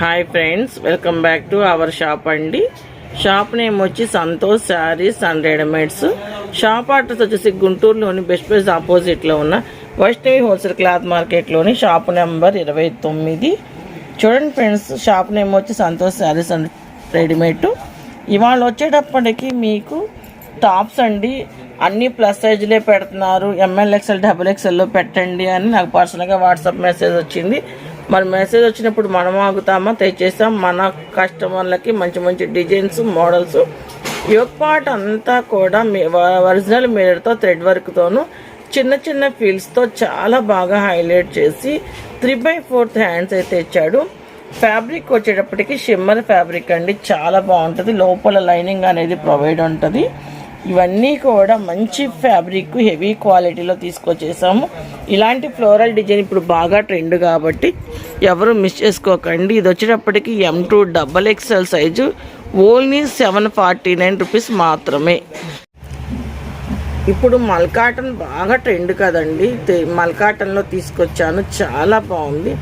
Hi friends welcome back to our shop అండి. Shop name వచ్చి Santosh sarees and readymades. Shop address వచ్చేసి గుంటూరులోని best place ఆపోజిట్లో ఉన్న వైష్ణవి హోల్సేల్ క్లాత్ మార్కెట్లోని షాప్ నెంబర్ ఇరవై తొమ్మిది. చూడండి ఫ్రెండ్స్ షాప్ నేమ్ వచ్చి సంతోష్ శారీస్ అండ్ రెడీమేడ్. ఇవాళ వచ్చేటప్పటికి మీకు టాప్స్ అండి. అన్ని ప్లస్ సైజులే పెడుతున్నారు. ఎంఎల్ ఎక్స్ఎల్ డబుల్ ఎక్స్ఎల్లో పెట్టండి అని నాకు పర్సనల్గా వాట్సాప్ మెసేజ్ వచ్చింది. మరి మెసేజ్ వచ్చినప్పుడు మనం ఆగుతామా? తెచ్చేస్తాం మన కస్టమర్లకి మంచి మంచి డిజైన్స్ మోడల్స్ యోగ్ పార్ట్ అంతా కూడా మీ ఒరిజినల్ మిరర్తో థ్రెడ్ వర్క్తోను చిన్న చిన్న ఫీల్స్తో చాలా బాగా హైలైట్ చేసి త్రీ బై ఫోర్త్ హ్యాండ్స్ అయితే ఇచ్చాడు. ఫ్యాబ్రిక్ వచ్చేటప్పటికి షిమ్మర్ ఫ్యాబ్రిక్ అండి. చాలా బాగుంటుంది. లోపల లైనింగ్ అనేది ప్రొవైడ్ ఉంటుంది. ఇవన్నీ కూడా మంచి ఫ్యాబ్రిక్ హెవీ క్వాలిటీలో తీసుకొచ్చేసాము. ఇలాంటి ఫ్లోరల్ డిజైన్ ఇప్పుడు బాగా ట్రెండ్ కాబట్టి ఎవరు మిస్ చేసుకోకండి. ఇది వచ్చేటప్పటికి M to double XL size only seven forty nine rupees మాత్రమే. ఇప్పుడు మల్కాటన్ బాగా ట్రెండ్ కదండి. మల్కాటన్లో తీసుకొచ్చాను. చాలా బాగుంది.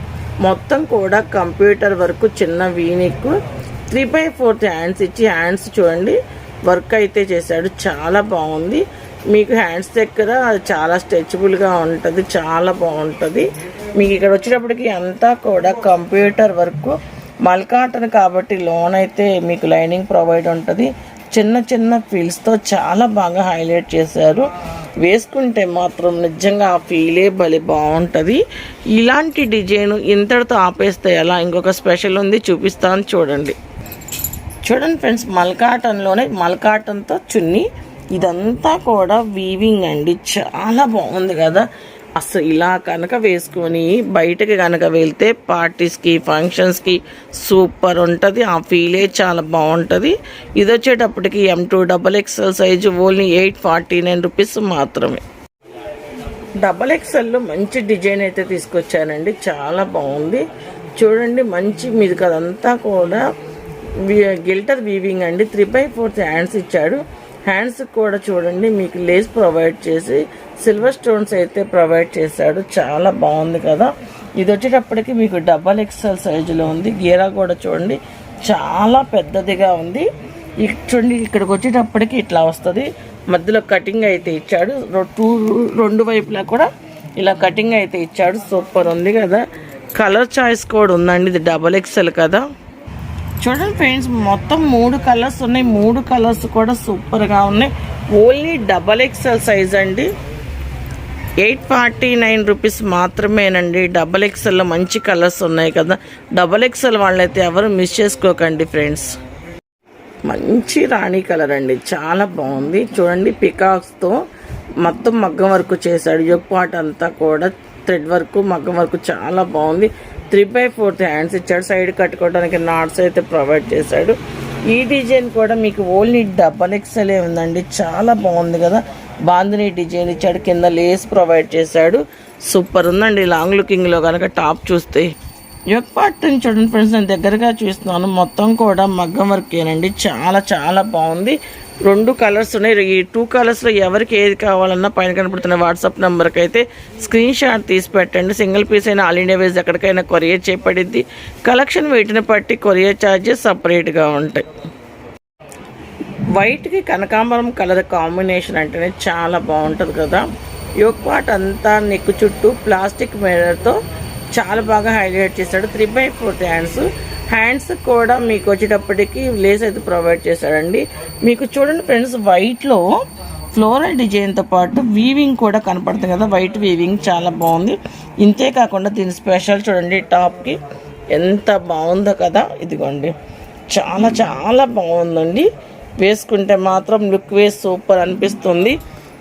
మొత్తం కూడా కంప్యూటర్ వరకు చిన్న వీనిక్. త్రీ బై ఫోర్త్ హ్యాండ్స్ ఇచ్చి హ్యాండ్స్ చూడండి. వర్క్ అయితే చేశాడు. చాలా బాగుంది. మీకు హ్యాండ్స్ దగ్గర చాలా స్ట్రెచబుల్గా ఉంటుంది. చాలా బాగుంటుంది. మీకు ఇక్కడ వచ్చేటప్పటికి అంతా కూడా కంప్యూటర్ వర్క్. మల్కాటన్ కాబట్టి లోన్ అయితే మీకు లైనింగ్ ప్రొవైడ్ ఉంటుంది. చిన్న చిన్న ఫీల్స్తో చాలా బాగా హైలైట్ చేశారు. వేసుకుంటే మాత్రం నిజంగా ఆ ఫీలే భలే బాగుంటుంది. ఇలాంటి డిజైన్ ఇంతటితో ఆపేస్తే ఎలా? ఇంకొక స్పెషల్ ఉంది. చూపిస్తాను చూడండి. చూడండి ఫ్రెండ్స్ మల్కాటన్లోనే మల్కాటన్తో చున్నీ. ఇదంతా కూడా వీవింగ్ అండి. చాలా బాగుంది కదా. అసలు ఇలా కనుక వేసుకొని బయటకి కనుక వెళ్తే పార్టీస్కి ఫంక్షన్స్కి సూపర్ ఉంటుంది. ఆ ఫీలే చాలా బాగుంటుంది. ఇది వచ్చేటప్పటికి M to double XL size only eight forty nine rupees మాత్రమే. డబల్ ఎక్స్ఎల్లో మంచి డిజైన్ అయితే తీసుకొచ్చానండి. చాలా బాగుంది. చూడండి మంచి మీది కదంతా కూడా గిల్టర్ వీవింగ్ అండి. త్రీ బై ఫోర్త్ హ్యాండ్స్ ఇచ్చాడు. హ్యాండ్స్ కూడా చూడండి మీకు లేస్ ప్రొవైడ్ చేసి సిల్వర్ స్టోన్స్ అయితే ప్రొవైడ్ చేశాడు. చాలా బాగుంది కదా. ఇది వచ్చేటప్పటికి మీకు డబల్ ఎక్స్ఎల్ సైజులో ఉంది. గీరా కూడా చూడండి చాలా పెద్దదిగా ఉంది. ఇక్ చూడండి ఇక్కడికి వచ్చేటప్పటికి ఇట్లా వస్తుంది. మధ్యలో కటింగ్ అయితే ఇచ్చాడు. రొ- టూ రెండు వైపులా కూడా ఇలా కటింగ్ అయితే ఇచ్చాడు. సూపర్ ఉంది కదా. కలర్ చాయిస్ కూడా ఉందండి. ఇది డబల్ ఎక్స్ఎల్ కదా. చూడండి ఫ్రెండ్స్ మొత్తం మూడు కలర్స్ ఉన్నాయి. మూడు కలర్స్ కూడా సూపర్గా ఉన్నాయి. ఓన్లీ డబల్ ఎక్స్ఎల్ సైజ్ అండి. ఎయిట్ ఫార్టీ నైన్ రూపీస్ మాత్రమేనండి. డబల్ ఎక్సెల్లో మంచి కలర్స్ ఉన్నాయి కదా. డబల్ ఎక్సెల్ వాళ్ళైతే ఎవరు మిస్ చేసుకోకండి ఫ్రెండ్స్. మంచి రాణి కలర్ అండి. చాలా బాగుంది. చూడండి పికాక్స్తో మొత్తం మగ్గం వర్క్ చేశాడు. యొక్క పాట అంతా కూడా థ్రెడ్ వర్క్ మగ్గం వర్క్ చాలా బాగుంది. త్రీ బై ఫోర్త్ హ్యాండ్స్ ఇచ్చాడు. సైడ్ కట్టుకోవడానికి నాట్స్ అయితే ప్రొవైడ్ చేశాడు. ఈ డిజైన్ కూడా మీకు ఓన్లీ డబల్ ఎక్స్ఎలే ఉందండి. చాలా బాగుంది కదా. బాందిని డిజైన్ ఇచ్చాడు. కింద లేస్ ప్రొవైడ్ చేశాడు. సూపర్ ఉందండి. లాంగ్ లుకింగ్లో కనుక టాప్ చూస్తే యొక్క పార్ట్ నుంచి చూడండి ఫ్రెండ్స్ నేను దగ్గరగా చూస్తున్నాను. మొత్తం కూడా మగ్గం వర్కేనండి. చాలా చాలా బాగుంది. రెండు కలర్స్ ఉన్నాయి. ఈ టూ కలర్స్లో ఎవరికి ఏది కావాలన్నా పైన కనపడుతున్న వాట్సాప్ నెంబర్కి అయితే స్క్రీన్ షాట్ తీసి పెట్టండి. సింగిల్ పీస్ అయినా ఆల్ ఇండియా వేస్ ఎక్కడికైనా కొరియర్ చేయబడిద్ది కలెక్షన్ వీటిని బట్టి కొరియర్ ఛార్జెస్ సపరేట్గా ఉంటాయి. వైట్కి కనకాంబరం కలర్ కాంబినేషన్ అంటేనే చాలా బాగుంటుంది కదా. యోగ్ పార్ట్ అంతా నెక్కు చుట్టూ ప్లాస్టిక్ మిర్రర్తో చాలా బాగా హైలైట్ చేశాడు. Three by fourth hands hands కూడా మీకు వచ్చేటప్పటికి లేస్ అయితే ప్రొవైడ్ చేశాడండి. మీకు చూడండి ఫ్రెండ్స్ వైట్లో ఫ్లోరల్ డిజైన్తో పాటు వీవింగ్ కూడా కనపడుతుంది కదా. వైట్ వీవింగ్ చాలా బాగుంది. ఇంతే కాకుండా దీని స్పెషల్ చూడండి టాప్కి ఎంత బాగుందో కదా. ఇదిగోండి. చాలా చాలా బాగుందండి. వేసుకుంటే మాత్రం లుక్ వేస్ సూపర్ అనిపిస్తుంది.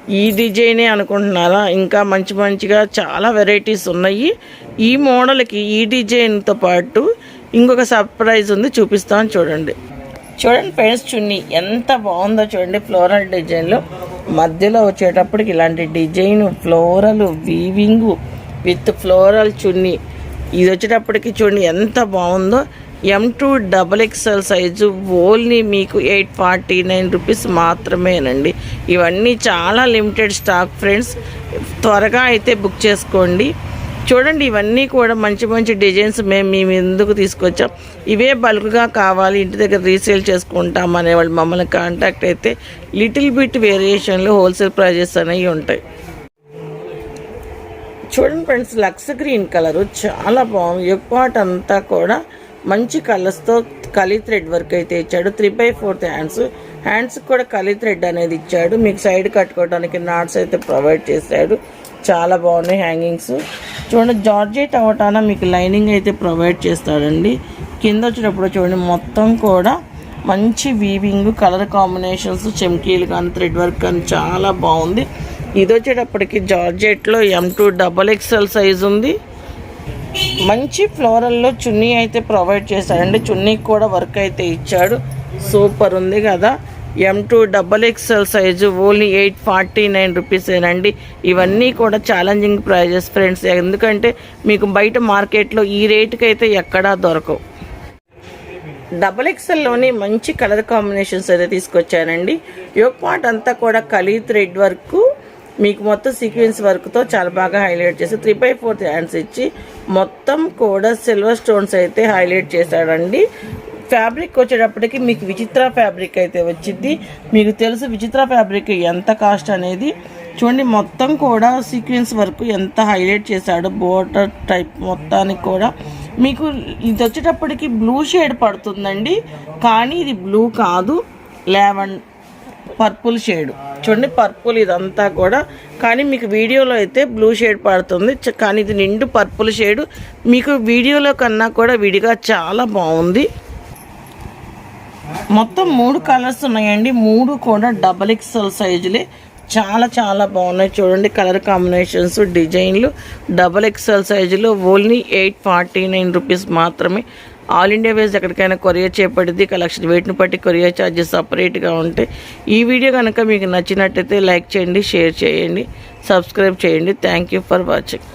ఈ డిజైనే అనుకుంటున్నారా? ఇంకా మంచి మంచిగా చాలా వెరైటీస్ ఉన్నాయి. ఈ మోడల్కి ఈ డిజైన్తో పాటు ఇంకొక సర్ప్రైజ్ ఉంది చూపిస్తాను చూడండి. చూడండి ఫ్రెండ్స్ చున్నీ ఎంత బాగుందో చూడండి ఫ్లోరల్ డిజైన్లో. మధ్యలో వచ్చేటప్పటికి ఇలాంటి design floral weaving with floral chunni. ఇది వచ్చేటప్పటికి చూడండి ఎంత బాగుందో M to double XL size only మీకు ఎయిట్ ఫార్టీ నైన్ రూపీస్ మాత్రమేనండి. ఇవన్నీ చాలా లిమిటెడ్ స్టాక్ ఫ్రెండ్స్ త్వరగా అయితే బుక్ చేసుకోండి. చూడండి ఇవన్నీ కూడా మంచి మంచి డిజైన్స్ మేము మీ ఎందుకు తీసుకొచ్చాం. ఇవే బల్క్గా కావాలి ఇంటి దగ్గర రీసేల్ చేసుకుంటాం అనేవాళ్ళు మమ్మల్ని కాంటాక్ట్ అయితే లిటిల్ బిట్ వేరియేషన్లో హోల్సేల్ ప్రైజెస్ అనేవి ఉంటాయి. చూడండి ఫ్రెండ్స్ లక్స్ గ్రీన్ కలరు చాలా బాగుంది. ఎక్కువ అంతా కూడా మంచి కలర్స్తో కలీ థ్రెడ్ వర్క్ అయితే ఇచ్చాడు. Three by fourth hands. హ్యాండ్స్కి కూడా కలీ థ్రెడ్ అనేది ఇచ్చాడు. మీకు సైడ్ కట్టుకోవడానికి నాట్స్ అయితే ప్రొవైడ్ చేశాడు. చాలా బాగున్నాయి హ్యాంగింగ్స్. చూడండి జార్జెట్ అవటాన మీకు లైనింగ్ అయితే ప్రొవైడ్ చేస్తాడండి. కింద వచ్చేటప్పుడు చూడండి మొత్తం కూడా మంచి వీవింగ్ కలర్ కాంబినేషన్స్ చెమ్కీలు కానీ థ్రెడ్ వర్క్ కానీ చాలా బాగుంది. ఇది వచ్చేటప్పటికి జార్జెట్లో M to double XL size ఉంది. మంచి ఫ్లోరల్లో చున్నీ అయితే ప్రొవైడ్ చేశాడండి చున్నీకి కూడా వర్క్ అయితే ఇచ్చాడు. సూపర్ ఉంది కదా. M to double XL size only eight forty nine రూపీసేనండి ఇవన్నీ కూడా ఛాలెంజింగ్ ప్రైజెస్ ఫ్రెండ్స్ ఎందుకంటే మీకు బయట మార్కెట్లో ఈ రేటుకి అయితే ఎక్కడా దొరకవు. డబల్ ఎక్స్ఎల్లోని మంచి కలర్ కాంబినేషన్స్ అయితే తీసుకొచ్చానండి. యోగ్ పార్ట్ అంతా కూడా కలీ థ్రెడ్ వర్క్ మీకు మొత్తం సీక్వెన్స్ వర్క్తో చాలా బాగా హైలైట్ చేసి త్రీ బై ఫోర్త్ హ్యాండ్స్ ఇచ్చి మొత్తం కూడా సిల్వర్ స్టోన్స్ అయితే హైలైట్ చేశాడండి. ఫ్యాబ్రిక్ వచ్చేటప్పటికి మీకు విచిత్ర ఫ్యాబ్రిక్ అయితే వచ్చింది మీకు తెలుసు విచిత్ర ఫ్యాబ్రిక్ ఎంత కాస్ట్ అనేది. చూడండి మొత్తం కూడా సీక్వెన్స్ వర్క్ ఎంత హైలైట్ చేశాడు బోర్డర్ టైప్ మొత్తానికి కూడా. మీకు ఇది వచ్చేటప్పటికి బ్లూ షేడ్ పడుతుందండి. కానీ ఇది బ్లూ కాదు. లెవెన్ పర్పుల్ షేడ్. చూడండి పర్పుల్ ఇదంతా కూడా. కానీ మీకు వీడియోలో అయితే బ్లూ షేడ్ పడుతుంది. కానీ ఇది నిండు పర్పుల్ షేడ్. మీకు వీడియోలో కన్నా కూడా విడిగా చాలా బాగుంది. మొత్తం మూడు కలర్స్ ఉన్నాయండి. మూడు కూడా డబల్ ఎక్స్ఎల్ సైజులే. చాలా చాలా బాగున్నాయి. చూడండి కలర్ కాంబినేషన్స్ డిజైన్లు. డబల్ ఎక్స్ఎల్ సైజులు only eight forty nine rupees మాత్రమే. ఆల్ ఇండియా వేస్ ఎక్కడికైనా కొరియర్ చేపడింది కలెక్షన్ వెయిట్ని బట్టి కొరియర్ ఛార్జెస్ సపరేట్గా ఉంటాయి ఈ వీడియో కనుక మీకు నచ్చినట్టయితే లైక్ చేయండి షేర్ చేయండి సబ్స్క్రైబ్ చేయండి. Thank you for watching